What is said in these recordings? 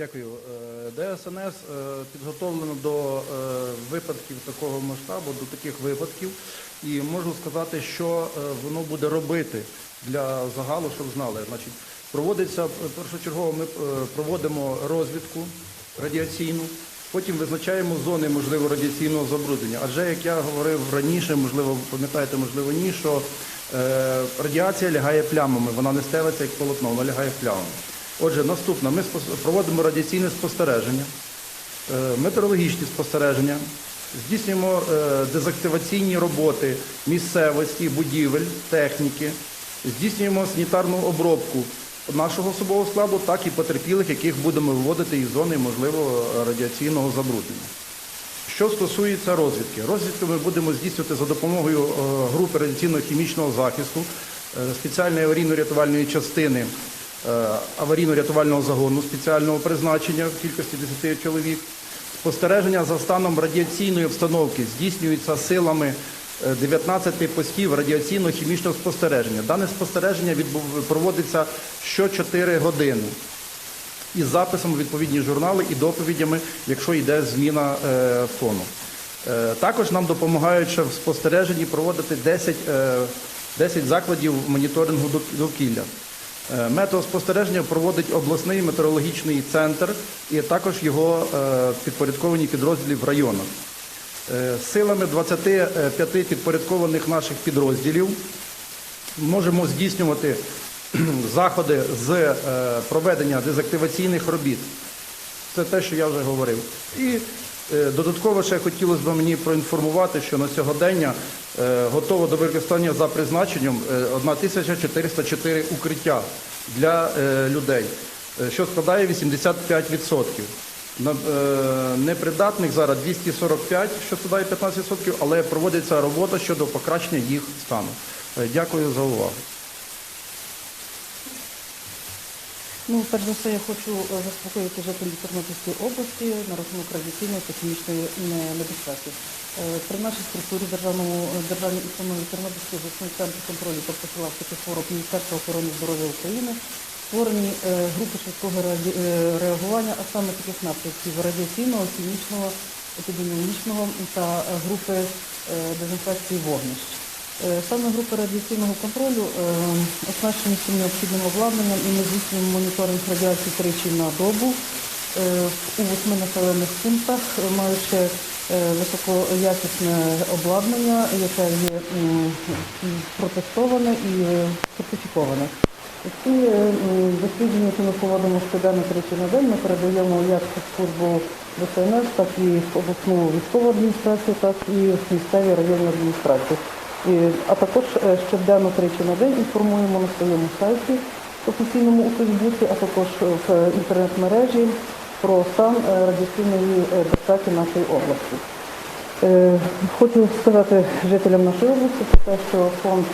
Дякую. Е, ДСНС е, підготовлено до е, випадків такого масштабу, до таких випадків. І можу сказати, що воно буде робити для загалу, щоб знали. Значить, проводиться першочергово. Ми проводимо розвідку радіаційну. Потім визначаємо зони можливо радіаційного забруднення. Адже як я говорив раніше, можливо, пам'ятаєте, можливо, ні, що радіація лягає плямами, вона не стелиться як полотно, вона лягає плямами. Отже, наступне, ми проводимо радіаційне спостереження, е, метеорологічні спостереження, здійснюємо е, дезактиваційні роботи місцевості, будівель, техніки, здійснюємо санітарну обробку нашого особового складу, так і потерпілих, яких будемо виводити із зони можливо радіаційного забруднення. Що стосується розвідки, розвідку ми будемо здійснювати за допомогою е, групи радіаційно-хімічного захисту, спеціальної аварійно-рятувальної частини аварійно-рятувального загону спеціального призначення в кількості 10 чоловік. Спостереження за станом радіаційної обстановки здійснюється силами е, 19 постів радіаційно-хімічного спостереження. Дане спостереження проводиться що 4 години із записом у відповідні журнали і доповідями, якщо йде зміна е, фону. Е, також нам допомагають ще в спостереженні проводити 10, е, 10 закладів моніторингу довкілля. Е, Метод спостереження проводить обласний метеорологічний центр і також його е, підпорядковані підрозділі в районах. Е, Силами 25 підпорядкованих наших підрозділів можемо здійснювати заходи з проведення дезактиваційних робіт. Це те, що я вже говорив. І додатково ще хотілося б мені проінформувати, що на сьогодення е, готово до використання за призначенням е, 1404 укриття для е, людей, е, що складає 85%. Е, Непридатних зараз 245, що складає 15%, але проводиться робота щодо покращення їх стану. Е, Дякую за увагу. Ну, перш за все, я хочу е, заспокоїти жителів Тернопільської області на рахунок радіаційної та хімічної небезпеки. При нашій структурі державному е, державній установі Тернопільський обласний центр контролю та профілактики хвороб Міністерства охорони здоров'я України створені е, групи швидкого реагування, а саме таких напрямків радіаційного, хімічного, епідеміологічного та групи дезінфекції вогнищ. Е, Саме групи радіаційного контролю е, оснащені всім необхідним обладнанням і ми здійснюємо моніторинг радіації тричі на добу е, у восьми населених пунктах, маючи високоякісне обладнання, яке є протестоване і сертифіковане. Ці дослідження, які ми проводимо щоденно тричі на день, ми передаємо як в службу ДСНС, так і в обласну військову адміністрацію, так і в місцеві районні адміністрації. А також е, щоденно тричі на день інформуємо на своєму сайті офіційному у Фейсбуці, а також в інтернет-мережі про стан е, радіаційної е, безпеки нашої області. Хочу сказати жителям нашої області про те, що фонд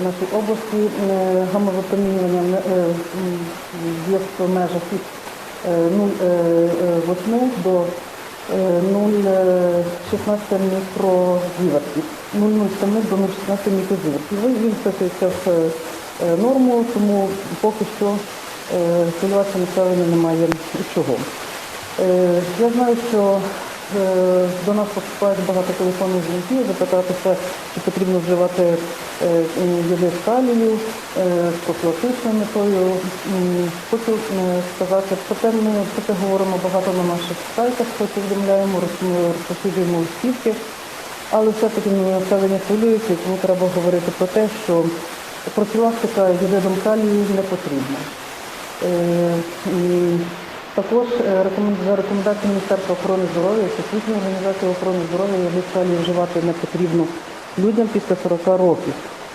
в нашій області гамовипромінювання є в межах від е, 0,8 до е, 0,16 мікрозівертів. 0,07 до 0,16 мікрозівертів. Він вписується в е, норму, тому поки що е, хвилюватися населення немає чого. Е, Я знаю, що до нас поступають багато телефонних дзвінків, запитатися, чи потрібно вживати е, м, калію з профілактичною метою. Хочу сказати, про те ми про це говоримо багато на наших сайтах, повідомляємо, роз- розповсюджуємо листівки, але все-таки населення хвилюється, тому треба говорити про те, що профілактика йодидом калію не потрібна. Е, Також е, за рекомендацією Міністерства охорони здоров'я, Всесвітньої організації охорони здоров'я йодид калію вживати не потрібно людям після 40 років.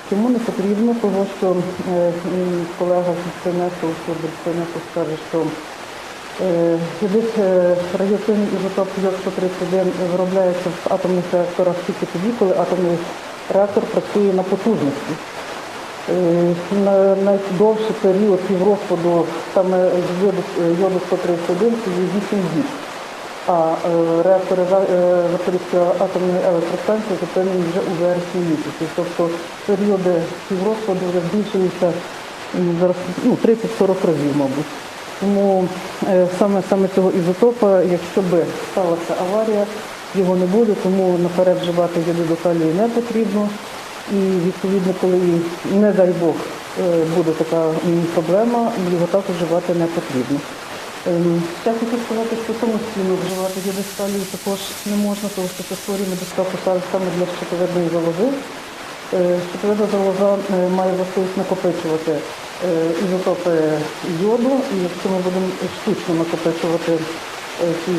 Чому не потрібно? Тому що е, колега з служби скаже, що е, радіоактивний ізотоп йод-131 виробляється в атомних реакторах тільки тоді, коли атомний реактор працює на потужності. Е, на найдовший період піврозпаду саме з йоду, йоду 131 це є 8 діб. А е, реактори е, Запорізької атомної електростанції зупинені вже у вересні місяці. Тобто періоди піврозпаду вже збільшилися ну, 30-40 разів, мабуть. Тому е, саме саме цього ізотопа, якщо би сталася аварія, його не буде, тому наперед вживати йоди до калію не потрібно. І відповідно, коли не дай Бог е, буде така проблема, його також вживати не потрібно. Ем, Ще хочу сказати, що самостійно вживати йоди з калію також не можна, тому що це створює небезпеку саме для щитовидної залози. Е, Щитовидна залоза е, має властивість накопичувати е, ізотопи йоду, і якщо ми будемо штучно накопичувати ці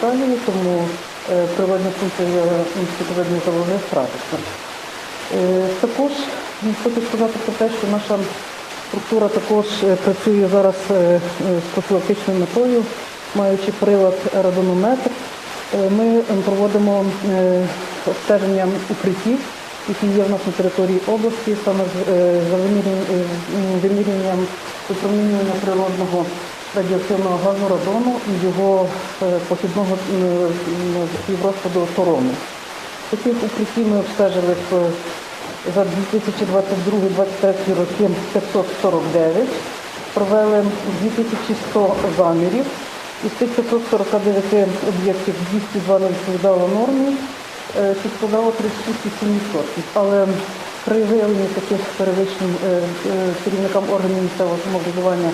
калію, тому природна функція щитовидної залози втратиться. Також хочу сказати про те, що наша структура також працює зараз з профілактичною метою, маючи прилад радонометр. Ми проводимо обстеження укриттів, які є в нас на території області, саме е, за вимірюванням, е, випромінювання природного радіоактивного газу радону і його е, похідного співрозпаду торону. Таких укриттів ми обстежили за 2022-2023 роки 549, провели 2100 замірів. Із тих 549 об'єктів 202 не відповідало нормі, е, що складало 36,7%. Але при виявленні таких перевищень е, е, керівникам органів місцевого самоврядування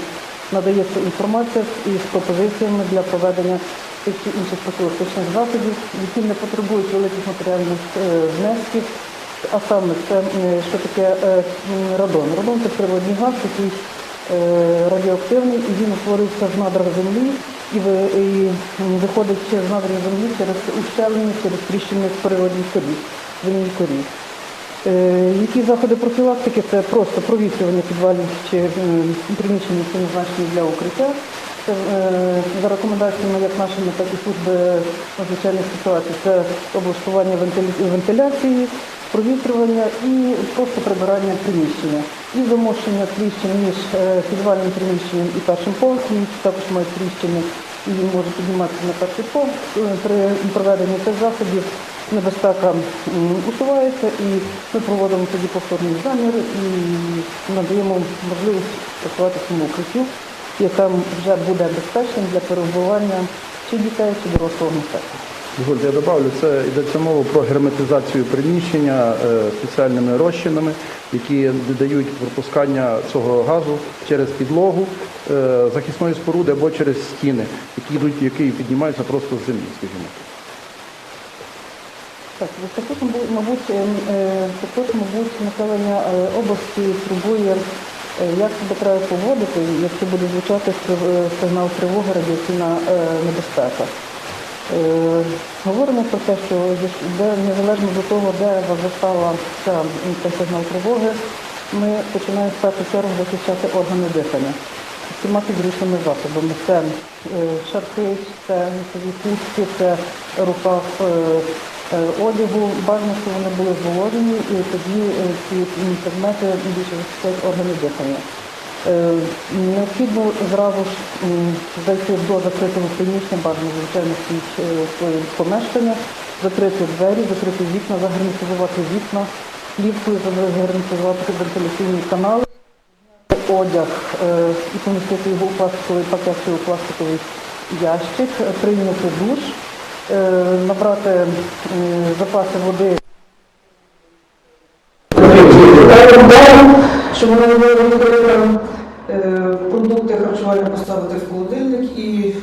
надається інформація із пропозиціями для проведення тих чи інших профілактичних заходів, які не потребують великих матеріальних внесків. А саме це що таке радон? Радон це природний газ, який радіоактивний, і він утворився в надрах землі і, ви- і виходить з надрів землі через ущелення, через тріщини в природній корі, земній корі. Е, Які заходи профілактики? Це просто провітрювання підвалів чи приміщення приміщень, для укриття. Е, за рекомендаціями як нашими, так і служби надзвичайних ситуацій. Це облаштування вентиляції, провітрювання і просто прибирання приміщення. І замощення тріщин між е, підвальним приміщенням і першим поверхом, які також мають тріщини, і може підніматися на перший поверх. При проведенні цих заходів небезпека усувається, і ми проводимо тоді повторний замір і надаємо можливість працювати цьому укриттю, яке вже буде безпечним для перебування чи дітей, чи дорослого населення. Дозвольте, я добавлю, це йдеться мова про герметизацію приміщення е, спеціальними розчинами, які додають пропускання цього газу через підлогу е, захисної споруди або через стіни, які йдуть, які піднімаються просто з землі, скажімо. Так, також, мабуть, мабуть, е, також, мабуть, населення області турбує, як себе треба поводити, якщо буде звучати е, сигнал тривоги, радіаційна е, небезпека. Е, Говоримо про те, що де, незалежно від того, де застала ця, сигнал тривоги, ми починаємо в першу чергу захищати органи дихання всіма підручними засобами. Це е, шарфи, це куртки, це рукав е, е, одягу. Бажано, щоб вони були зволожені, і тоді е, ці предмети більше захищають органи дихання. Е, Необхідно зразу ж зайти до закритого приміщення, бажано, звичайно, свій е, помешкання, закрити двері, закрити вікна, загерметизувати вікна, плівкою загерметизувати вентиляційні канали одяг е, і помістити його у пластиковий пакет чи у пластиковий ящик, е, прийняти душ, е, набрати е, запаси води. Щоб вона не була відкрита, е, продукти харчування поставити в холодильник і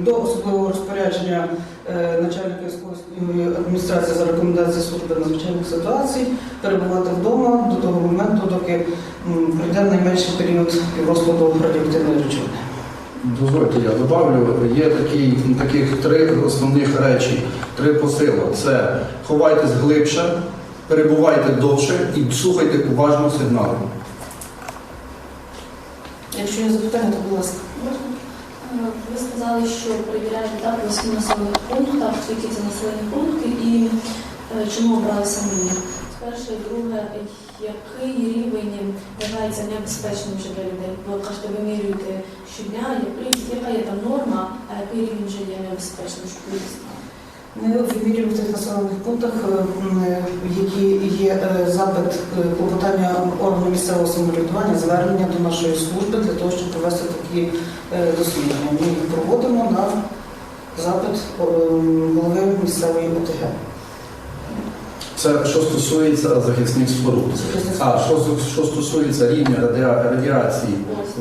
до особливого розпорядження е, начальника військової адміністрації за рекомендацією служби надзвичайних ситуацій перебувати вдома до того моменту, доки м, пройде найменший період розкладу радіоактивної речовини. Дозвольте, я добавлю, є такі, таких три основних речі, три посили. Це ховайтесь глибше, перебувайте довше і слухайте уважно сигнали. Якщо є запитання, то будь ласка. Е, Ви сказали, що перевіряєте так по всіх населених пунктах, скільки це населені пункти і е, чому обрали саме їх. Перше, друге, який рівень вважається небезпечним для людей? Ви кажете, вимірюєте щодня, який- яка є там норма, а який рівень вже є небезпечним, щоб? Ми відмірюємо в тих населених пунктах, е, е, які є е, запит клопотання органу місцевого самоврядування, звернення до нашої служби для того, щоб провести такі дослідження. Ми їх проводимо на запит голови місцевої ОТГ. Це що стосується захисних споруд. А що, що стосується рівня радіа- радіації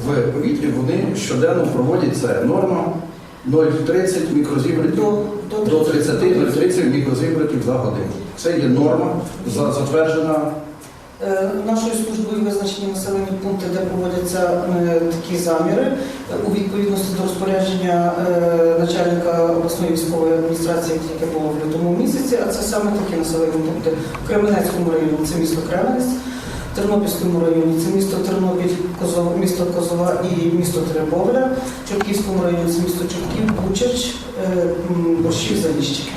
в повітрі, вони щоденно проводять це норма 0,30 мікрозівритів До, 30-30 мікрозівритів за годину. Це є норма, за- затверджена Нашою службою визначені населені пункти, де проводяться е, такі заміри е, у відповідності до розпорядження е, начальника обласної військової адміністрації, яке було в лютому місяці. А це саме такі населені пункти в Кременецькому районі це місто Кременець, в Тернопільському районі це місто Тернопіль, місто Козова і місто Теребовля, в Чортківському районі це місто Чортків, Бучач, е, Борщів, Заліщики.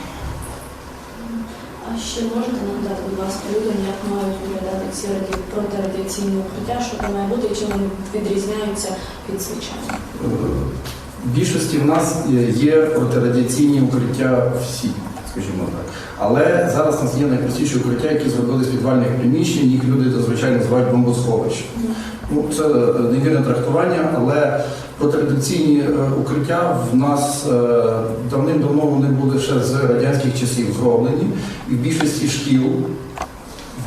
Ще можете нагадати, будь ласка, людям, як мають виглядати ці раді... протирадіаційні укриття, що там має бути і чим вони відрізняються від звичайних? В більшості в нас є протирадіаційні укриття всі, скажімо так. Але зараз у нас є найпростіші укриття, які зробили з підвальних приміщень, їх люди зазвичай називають бомбосховища. Ну, це е, невірне трактування, але протирадіаційні е, укриття в нас е, давним-давно вони були ще з радянських часів зроблені, і в більшості шкіл.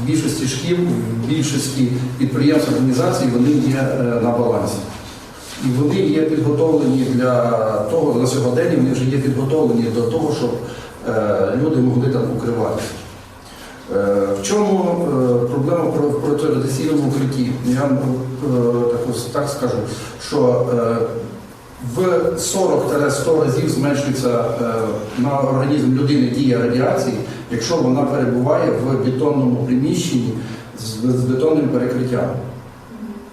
В більшості шкіл, в більшості підприємств організацій вони є на балансі. І вони є підготовлені для того, на сьогодення вони вже є підготовлені до того, щоб люди могли там укриватися. Е, в чому е, проблема про протирадіаційному укритті? Я вам е, так, скажу, що в 40-100 разів зменшується на організм людини дія радіації, якщо вона перебуває в бетонному приміщенні з, бетонним перекриттям.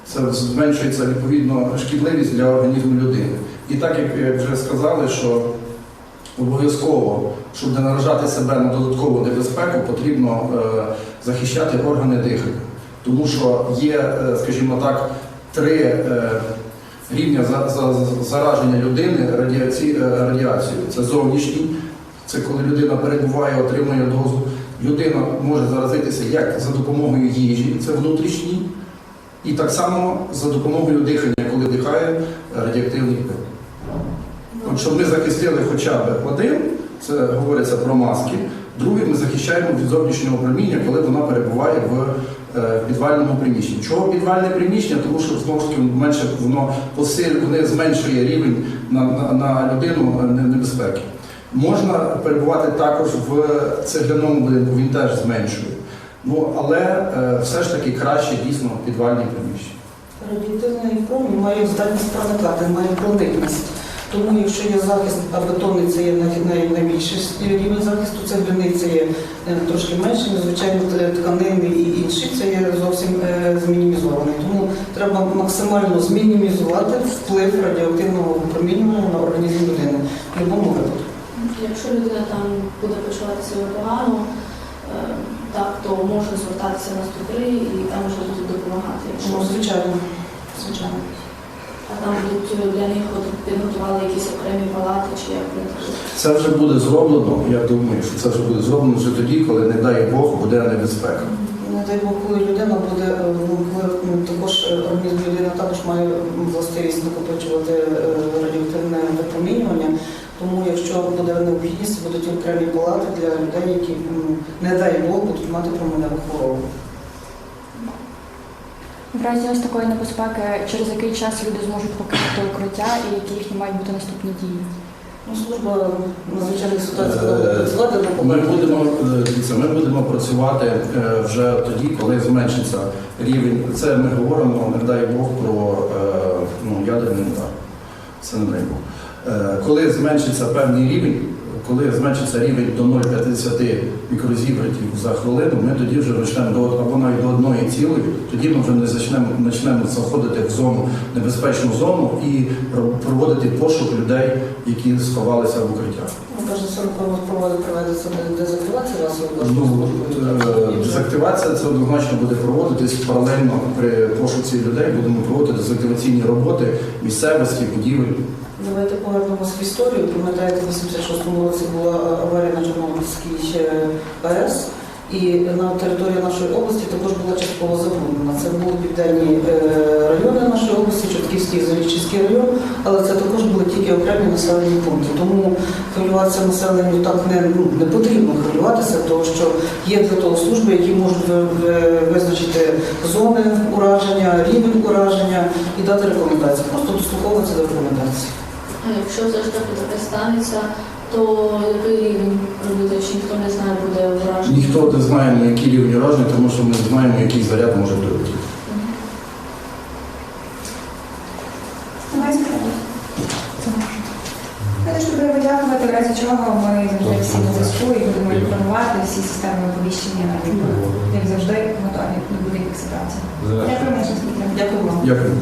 Це зменшується відповідно шкідливість для організму людини. І так як вже сказали, що обов'язково, щоб не наражати себе на додаткову небезпеку, потрібно е, захищати органи дихання. Тому що є, е, скажімо так, три е, рівня за, за, за- зараження людини радіаці, радіацією. Це зовнішній, це коли людина перебуває, отримує дозу. Людина може заразитися як за допомогою їжі, це внутрішній. І так само за допомогою дихання, коли дихає радіоактивний пил. Щоб ми захистили хоча б один, це говориться про маски. Друге, ми захищаємо від зовнішнього проміння, коли вона перебуває в е, підвальному приміщенні. Чого підвальне приміщення? Тому що знову ж таки менше воно посиль, вони зменшує рівень на, на, на людину небезпеки. Можна перебувати також в цегляному будинку, він теж зменшує. Ну, але е, все ж таки краще дійсно підвальні приміщення. Радіоактивний промінь має здатність проникати, має проникність. Тому якщо є захист, а бетонний це є най- най- найбільший рівень захисту, це є е, трошки менший, звичайно, тканини і інші це є зовсім е, змінімізований. Тому треба максимально змінімізувати вплив радіоактивного випромінювання на організм людини в будь-якому випадку. Якщо людина там буде почувати себе погано, е, так, то може звертатися на 103 і там вже будуть допомагати. Якщо Ну, звичайно, звичайно. А там будуть для них підготували якісь окремі палати чи як це Це вже буде зроблено. Я думаю, що це вже буде зроблено вже тоді, коли, не дай Бог, буде небезпека. Не дай Бог, коли людина буде, е, ну, коли ну, також організм людини також має властивість накопичувати е, радіоактивне випромінювання. Тому якщо буде необхідність, будуть окремі палати для людей, які, не дай Бог, будуть мати променеву хворобу. В разі ось такої небезпеки, через який час люди зможуть покинути укриття і які їхні мають бути наступні дії? Ну, служба надзвичайних ситуацій Е, працювати до Ми будемо е, ми будемо працювати е, вже тоді, коли зменшиться рівень. Це ми говоримо, не дай Бог, про е, ну, ядерний удар. Це не дай Бог. Е, Коли зменшиться певний рівень, коли зменшиться рівень до 0,50 мікрозібратів за хвилину, ми тоді вже почнемо до або навіть до одної цілої, тоді ми вже не зачнемо, почнемо заходити в зону, небезпечну зону і проводити пошук людей, які сховалися в укриттях. Ну, Ну, е, дезактивація це однозначно буде проводитись паралельно при пошуці людей. Будемо проводити дезактиваційні роботи місцевості, будівель. Давайте повернемося в історію. Пам'ятаєте, в 86-му році була аварія на Чорнобильській е, АЕС, і на території нашої області також була частково забруднена. Це були південні е, райони нашої області, Чортківський і Зарічівський район, але це також були тільки окремі населені пункти. Тому хвилюватися населенню так не, ну, не потрібно хвилюватися, тому що є для того служби, які можуть ви- ви- визначити зони ураження, рівень ураження і дати рекомендації. Просто дослуховуватися до рекомендацій. А якщо все ж таки таке станеться, то який рівень приблизно, чи ніхто не знає, буде вражений? Ніхто не знає, на який рівень ураження, тому що ми не знаємо, який заряд може прилетіти. Я теж тобі подякувати, в разі чого ми завжди всі на зв'язку і будемо інформувати всі системи оповіщення, як завжди, готові до будь-яких ситуацій. Дякую, Дякую. Дякую вам. Дякую.